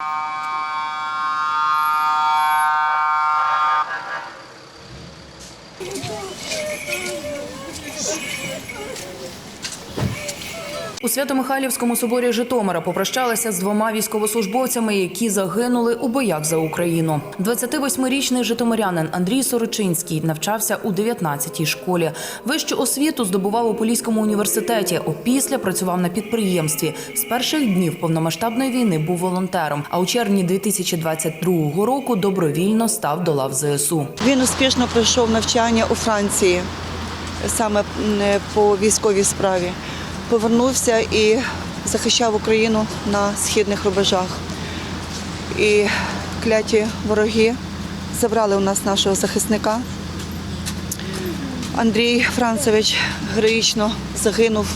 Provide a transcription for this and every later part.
Thank you. У Свято-Михайлівському соборі Житомира попрощалися з двома військовослужбовцями, які загинули у боях за Україну. 28-річний житомирянин Андрій Сорочинський навчався у 19-й школі. Вищу освіту здобував у Поліському університеті. Опісля працював на підприємстві. З перших днів повномасштабної війни був волонтером. А у червні 2022 року добровільно став до лав ЗСУ. Він успішно пройшов навчання у Франції саме м, по військовій справі. Повернувся і захищав Україну на східних рубежах. І кляті вороги забрали у нас нашого захисника. Андрій Францевич героїчно загинув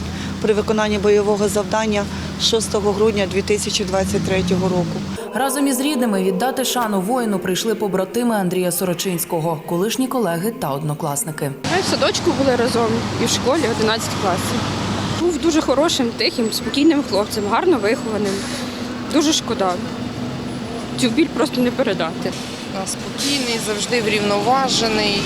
при виконанні бойового завдання 6 грудня 2023 року. Разом із рідними віддати шану воїну прийшли побратими Андрія Сорочинського, колишні колеги та однокласники. Ми в садочку були разом і в школі 11 класів. Був дуже хорошим, тихим, спокійним хлопцем, гарно вихованим. Дуже шкода. Цю біль просто не передати. Спокійний, завжди врівноважений,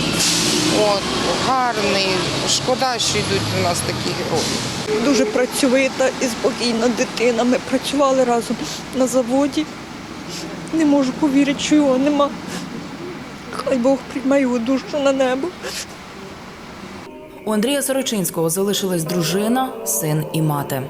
от, гарний. Шкода, що йдуть у нас такі герої. Дуже працьовита і спокійна дитина. Ми працювали разом на заводі. Не можу повірити, що його нема. Хай Бог прийме його душу на небо. У Андрія Сорочинського залишились дружина, син і мати.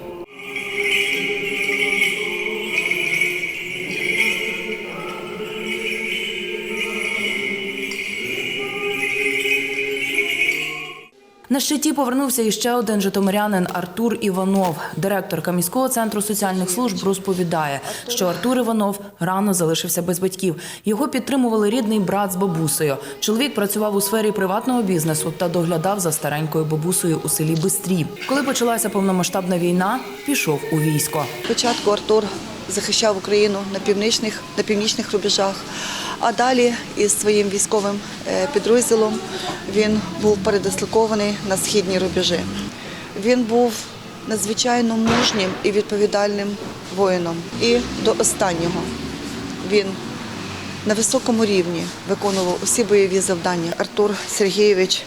На щиті повернувся іще один житомирянин Артур Іванов. Директорка міського центру соціальних служб розповідає, що Артур Іванов рано залишився без батьків. Його підтримували рідний брат з бабусею. Чоловік працював у сфері приватного бізнесу та доглядав за старенькою бабусею у селі Бистрі. Коли почалася повномасштабна війна, пішов у військо. Спочатку Артур захищав Україну на північних, на північних рубежах, а далі із своїм військовим е, підрозділом він був передислокований на східні рубежі. Він був надзвичайно мужнім і відповідальним воїном. І до останнього він на високому рівні виконував усі бойові завдання. Артур Сергійович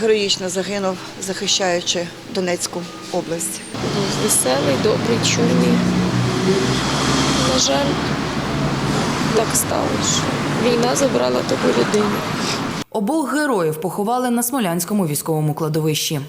героїчно загинув, захищаючи Донецьку область. Веселий, добрий, чуйний. На жаль, так сталося. Війна забрала таку людину. Обох героїв поховали на Смолянському військовому кладовищі.